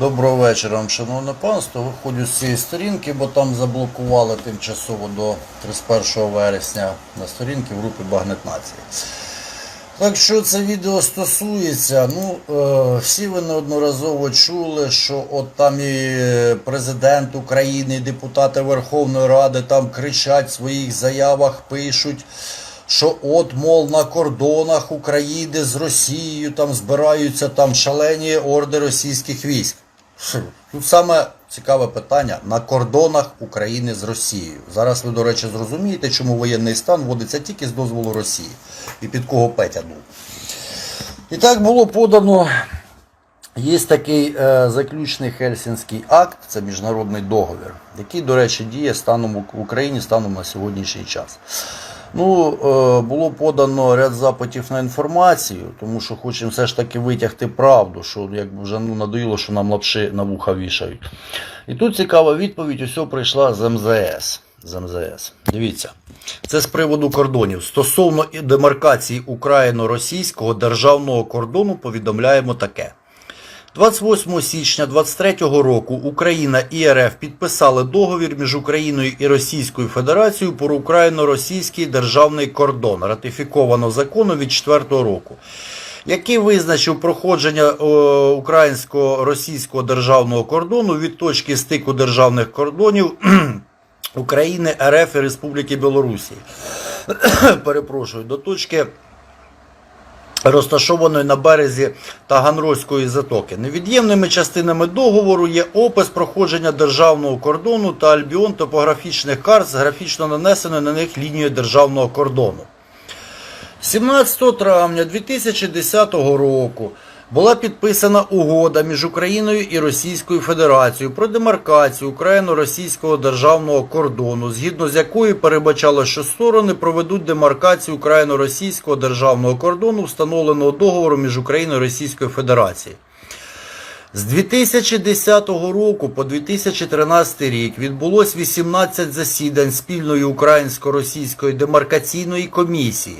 Доброго вечора, шановне панство. Виходжу з цієї сторінки, бо там заблокували тимчасово до 31 вересня на сторінки в групі Багнет Нації. Так що це відео стосується, ну е, всі ви неодноразово чули, що от там і президент України, і депутати Верховної Ради там кричать в своїх заявах, пишуть, що от, мов, на кордонах України з Росією там збираються там шалені орди російських військ. Фу, Тут саме цікаве питання на кордонах України з Росією. Зараз ви, до речі, зрозумієте, чому воєнний стан вводиться тільки з дозволу Росії і під кого Петя був. І так було подано. Є такий е, заключний Хельсінський акт, це міжнародний договір, який, до речі, діє станом в Україні станом на сьогоднішній час. Ну, е, було подано ряд запитів на інформацію, тому що хочемо все ж таки витягти правду, що якби вже ну, надоїло, що нам лапши на вуха вішають. І тут цікава відповідь, усе прийшла з МЗС. З МЗС. Дивіться, це з приводу кордонів. Стосовно демаркації україно-російського державного кордону повідомляємо таке. 28 січня 23 року Україна і РФ підписали договір між Україною і Російською Федерацією про україно-російський державний кордон, ратифіковано законом від 4 року, який визначив проходження е, українсько-російського державного кордону від точки стику державних кордонів України, РФ і Республіки Білорусі. Перепрошую, до точки розташованої на березі Таганрозької затоки. Невід'ємними частинами договору є опис проходження державного кордону та альбіон топографічних карт з графічно нанесеною на них лінією державного кордону. 17 травня 2010 року була підписана угода між Україною і Російською Федерацією про демаркацію україно-російського державного кордону, згідно з якою передбачало, що сторони проведуть демаркацію україно-російського державного кордону, встановленого договором між Україною і Російською Федерацією. З 2010 року по 2013 рік відбулось 18 засідань спільної українсько-російської демаркаційної комісії.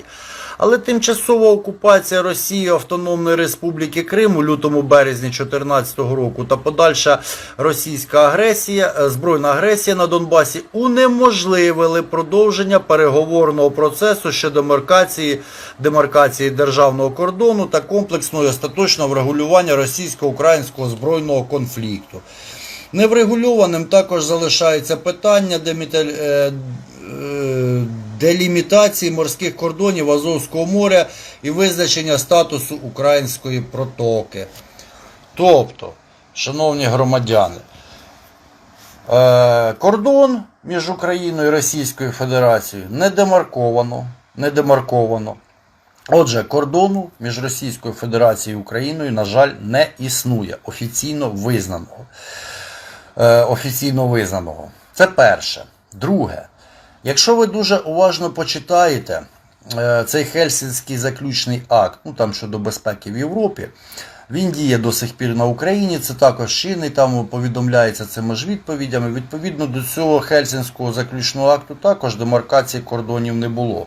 Але тимчасова окупація Росії Автономної Республіки Крим у лютому березні 2014 року та подальша російська агресія, е, збройна агресія на Донбасі унеможливили продовження переговорного процесу щодо демаркації, демаркації державного кордону та комплексного остаточного врегулювання російсько-українського збройного конфлікту. Неврегульованим також залишається питання деміталь- е, делімітації морських кордонів Азовського моря і визначення статусу української протоки. Тобто, шановні громадяни, е, кордон між Україною і Російською Федерацією не демарковано. Не демарковано. Отже, кордону між Російською Федерацією і Україною, на жаль, не існує офіційно визнаного. Е, офіційно визнаного. Це перше. Друге, якщо ви дуже уважно почитаєте е, цей Хельсінський заключний акт, ну там щодо безпеки в Європі, він діє до сих пір на Україні, це також чинний, там повідомляється цими ж відповідями. Відповідно до цього Хельсінського заключного акту також демаркації кордонів не було.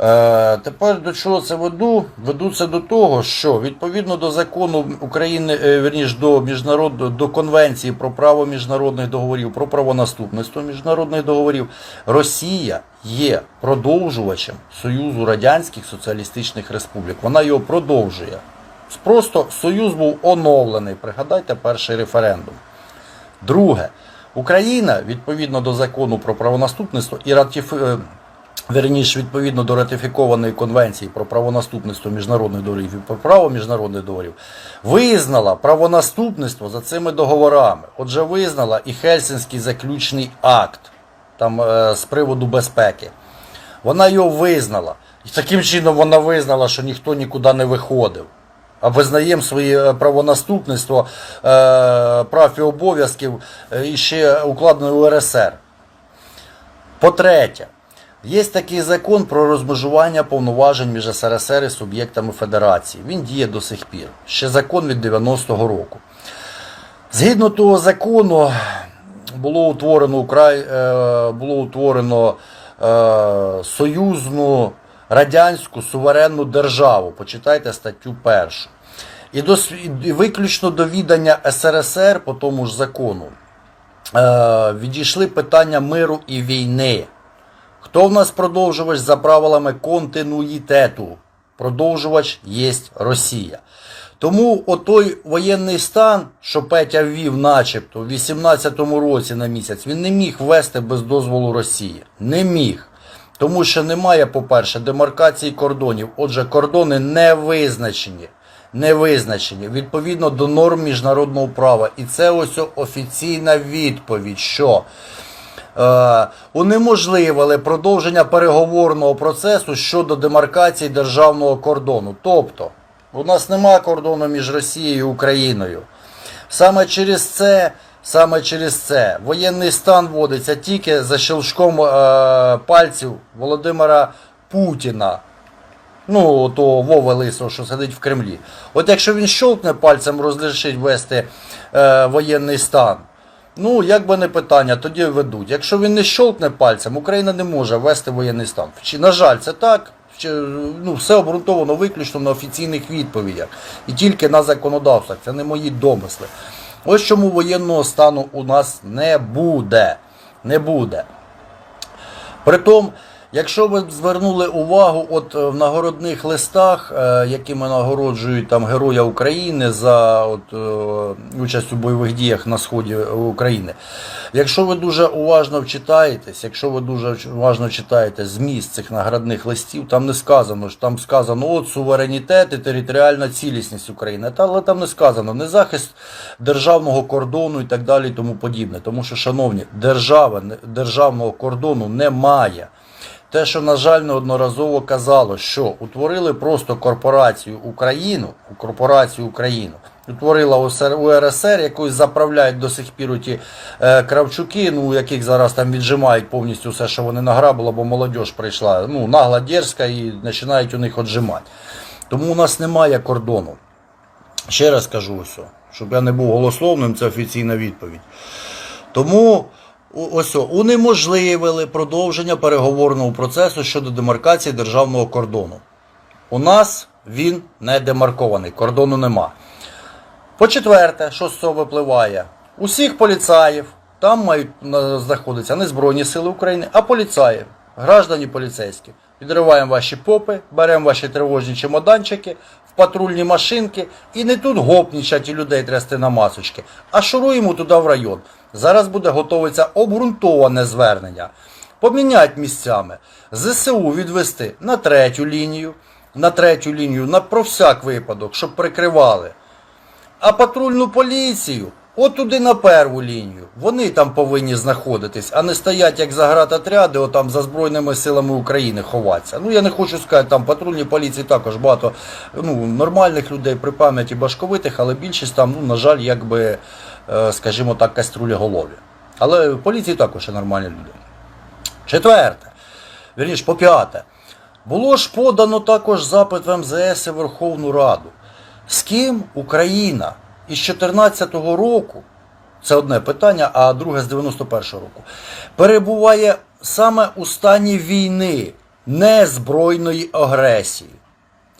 Е, тепер до чого це веду? Веду це до того, що відповідно до закону України, е, верніш до міжнародного до конвенції про право міжнародних договорів, про правонаступництво міжнародних договорів, Росія є продовжувачем Союзу Радянських Соціалістичних Республік. Вона його продовжує. Просто Союз був оновлений. Пригадайте перший референдум. Друге, Україна відповідно до закону про правонаступництво і ратиф... Верніше, відповідно до ратифікованої конвенції про правонаступництво міжнародних договорів і про право міжнародних договорів, визнала правонаступництво за цими договорами. Отже, визнала і Хельсінський заключний акт там, е, з приводу безпеки. Вона його визнала. І таким чином вона визнала, що ніхто нікуди не виходив. А визнаємо своє е, правонаступництво е, прав і обов'язків і ще укладеної УРСР. По-третє, є такий закон про розмежування повноважень між СРСР і суб'єктами Федерації. Він діє до сих пір. Ще закон від 90-го року. Згідно того закону було утворено, Украй... е, було утворено е, союзну радянську суверенну державу. Почитайте статтю першу. і, до, і виключно до відання СРСР по тому ж закону е, відійшли питання миру і війни. Хто в нас продовжувач за правилами континуїтету? Продовжувач є Росія. Тому отой воєнний стан, що Петя ввів начебто в 18-му році на місяць, він не міг ввести без дозволу Росії. Не міг. Тому що немає, по-перше, демаркації кордонів. Отже, кордони не визначені. Не визначені відповідно до норм міжнародного права. І це ось офіційна відповідь, що унеможливили продовження переговорного процесу щодо демаркації державного кордону. Тобто, у нас немає кордону між Росією і Україною. Саме через це, саме через це воєнний стан вводиться тільки за щелчком е, пальців Володимира Путіна. Ну, то Вова Лисого, що сидить в Кремлі. От якщо він щолкне пальцем, розрішить вести е, воєнний стан. Ну, як би не питання, тоді ведуть. Якщо він не щолкне пальцем, Україна не може ввести воєнний стан. Чи, на жаль, це так. Чи, ну, все обґрунтовано виключно на офіційних відповідях. І тільки на законодавствах. Це не мої домисли. Ось чому воєнного стану у нас не буде. Не буде. Притом, якщо ви звернули увагу, от е, в нагородних листах, е, якими нагороджують там Героя України за от, е, участь у бойових діях на сході України, якщо ви дуже уважно вчитаєтесь, якщо ви дуже уважно читаєте зміст цих наградних листів, там не сказано, що там сказано от суверенітет і територіальна цілісність України. Та, але там не сказано не захист державного кордону і так далі, і тому подібне. Тому що, шановні, держава, державного кордону немає. Те, що, на жаль, неодноразово казало, що утворили просто корпорацію Україну, корпорацію Україну, утворила УРСР, якою заправляють до сих пір ті е, кравчуки, ну, яких зараз там віджимають повністю все, що вони награбили, бо молодь прийшла, ну, нагла дерзка і починають у них отжимати. Тому у нас немає кордону. Ще раз кажу все, щоб я не був голословним, це офіційна відповідь. Тому ось унеможливили продовження переговорного процесу щодо демаркації державного кордону. У нас він не демаркований, кордону нема. По-четверте, що з цього випливає? Усіх поліцаїв там мають знаходитися не Збройні Сили України, а поліцаї, граждані поліцейські. Відриваємо ваші попи, беремо ваші тривожні чемоданчики в патрульні машинки і не тут гопнічать і людей трясти на масочки, а шуруємо туди в район. Зараз буде готовиться обґрунтоване звернення. Помінять місцями. ЗСУ відвести на третю лінію, на третю лінію, на про всяк випадок, щоб прикривали. А патрульну поліцію от туди на перву лінію. Вони там повинні знаходитись, а не стоять як заградотряди, отам за Збройними силами України ховатися. Ну я не хочу сказати, там патрульні поліції також багато ну, нормальних людей при пам'яті башковитих, але більшість там, ну, на жаль, якби, скажімо так, каструлі голові. Але в поліції також є нормальні люди. Четверте, вірніш, по п'яте. Було ж подано також запит в МЗС і Верховну Раду. З ким Україна із 2014 року, це одне питання, а друге з 91-го року, перебуває саме у стані війни, не збройної агресії.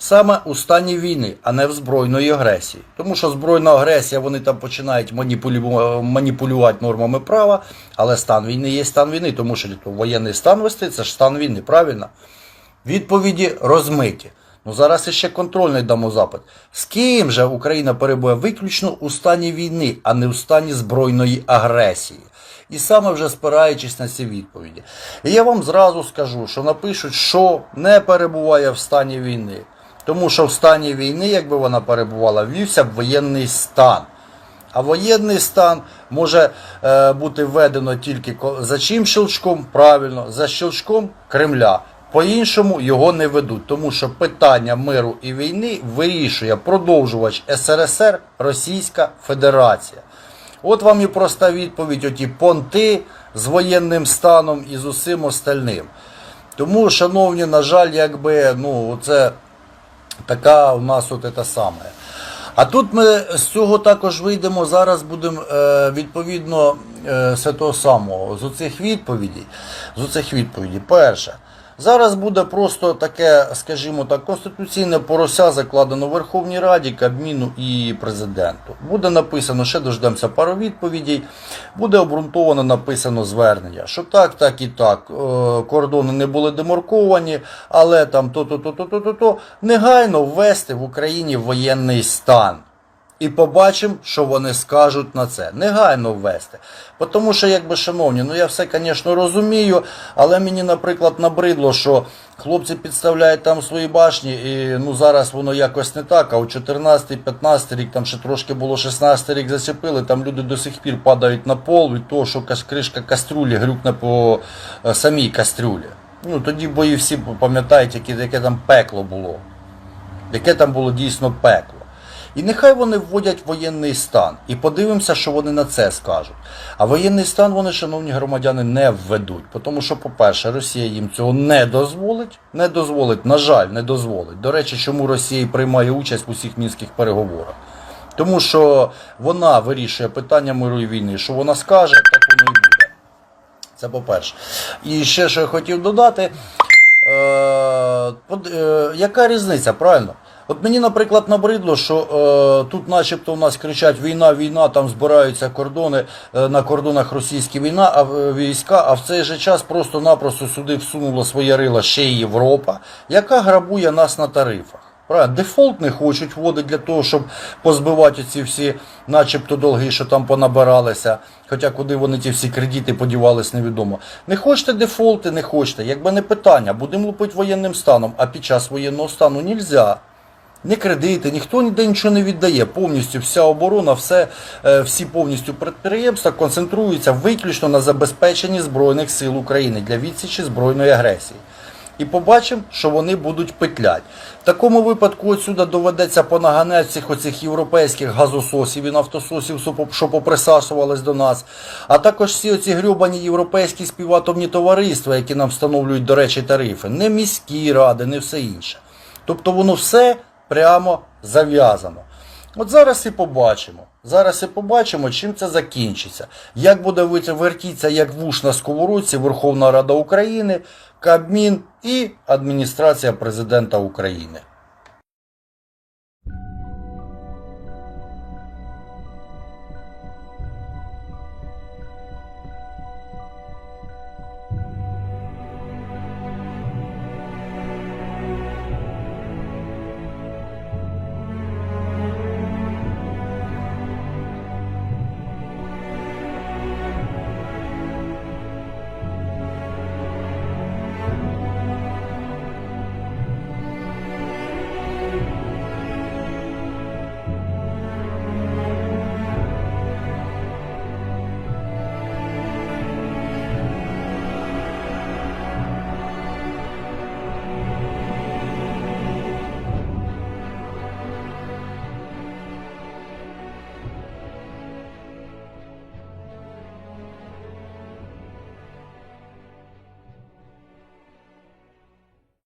Саме у стані війни, а не в збройної агресії. Тому що збройна агресія, вони там починають маніпулю- маніпулювати нормами права, але стан війни є стан війни, тому що воєнний стан вести це ж стан війни, правильно? Відповіді розмиті. Ну зараз іще контрольний дамо запит. З ким же Україна перебуває виключно у стані війни, а не у стані збройної агресії? І саме вже спираючись на ці відповіді. І я вам зразу скажу, що напишуть, що не перебуває в стані війни. Тому що в стані війни, якби вона перебувала, ввівся б воєнний стан. А воєнний стан може е, бути введено тільки за чим щелчком? Правильно, за щелчком Кремля. По-іншому його не ведуть, тому що питання миру і війни вирішує продовжувач СРСР Російська Федерація. От вам і проста відповідь, оті понти з воєнним станом і з усім остальним. Тому, шановні, на жаль, якби, ну, це така у нас от це саме. А тут ми з цього також вийдемо, зараз будемо е, відповідно е, з того самого, з оцих відповідей. З оцих відповідей. Перше, Зараз буде просто таке, скажімо так, конституційне порося закладено Верховній Раді, Кабміну і президенту. Буде написано, ще дождемося пару відповідей. Буде обґрунтовано написано звернення, що так, так і так. е, Кордони не були демарковані, але там то-то, то-то, то-то, то негайно ввести в Україні воєнний стан. І побачимо, що вони скажуть на це. Негайно ввести. Тому що, якби, шановні, ну я все, звісно, розумію, але мені, наприклад, набридло, що хлопці підставляють там свої башні, і ну зараз воно якось не так. А у 14-15 рік, там ще трошки було 16 рік зачепили, там люди до сих пір падають на пол від того, що кришка кастрюлі грюкне по е, самій кастрюлі. Ну тоді бої всі пам'ятають, яке, яке там пекло було. Яке там було дійсно пекло. І нехай вони вводять воєнний стан. І подивимося, що вони на це скажуть. А воєнний стан вони, шановні громадяни, не введуть. Тому що, по-перше, Росія їм цього не дозволить. Не дозволить, на жаль, не дозволить. До речі, чому Росія приймає участь в усіх мінських переговорах? Тому що вона вирішує питання миру і війни. Що вона скаже, так воно і буде. Це по-перше. І ще що я хотів додати. Е, под- е, яка різниця, правильно? От мені, наприклад, набридло, що е, тут начебто у нас кричать війна, війна, там збираються кордони, е, на кордонах російські війна, а е, війська, а в цей же час просто-напросто сюди всунула своє рила ще й Європа, яка грабує нас на тарифах. Правильно, дефолт не хочуть вводити для того, щоб позбивати ці всі, начебто, долги, що там понабиралися. Хоча куди вони ті всі кредити подівались, невідомо. Не хочете дефолти, не хочете. Якби не питання, будемо лупити воєнним станом, а під час воєнного стану нельзя. Не кредити, ніхто ніде нічого не віддає. Повністю вся оборона, все, е, всі повністю підприємства концентруються виключно на забезпеченні Збройних сил України для відсічі збройної агресії. І побачимо, що вони будуть петлять. В такому випадку отсюди доведеться понаганець цих оцих європейських газососів і нафтососів, що поприсасувались до нас, а також всі оці грюбані європейські співатомні товариства, які нам встановлюють, до речі, тарифи, не міські ради, не все інше. Тобто воно все прямо зав'язано. От зараз і побачимо. Зараз і побачимо, чим це закінчиться. Як буде вертіться, як вуш на сковородці Верховна Рада України, Кабмін і адміністрація президента України.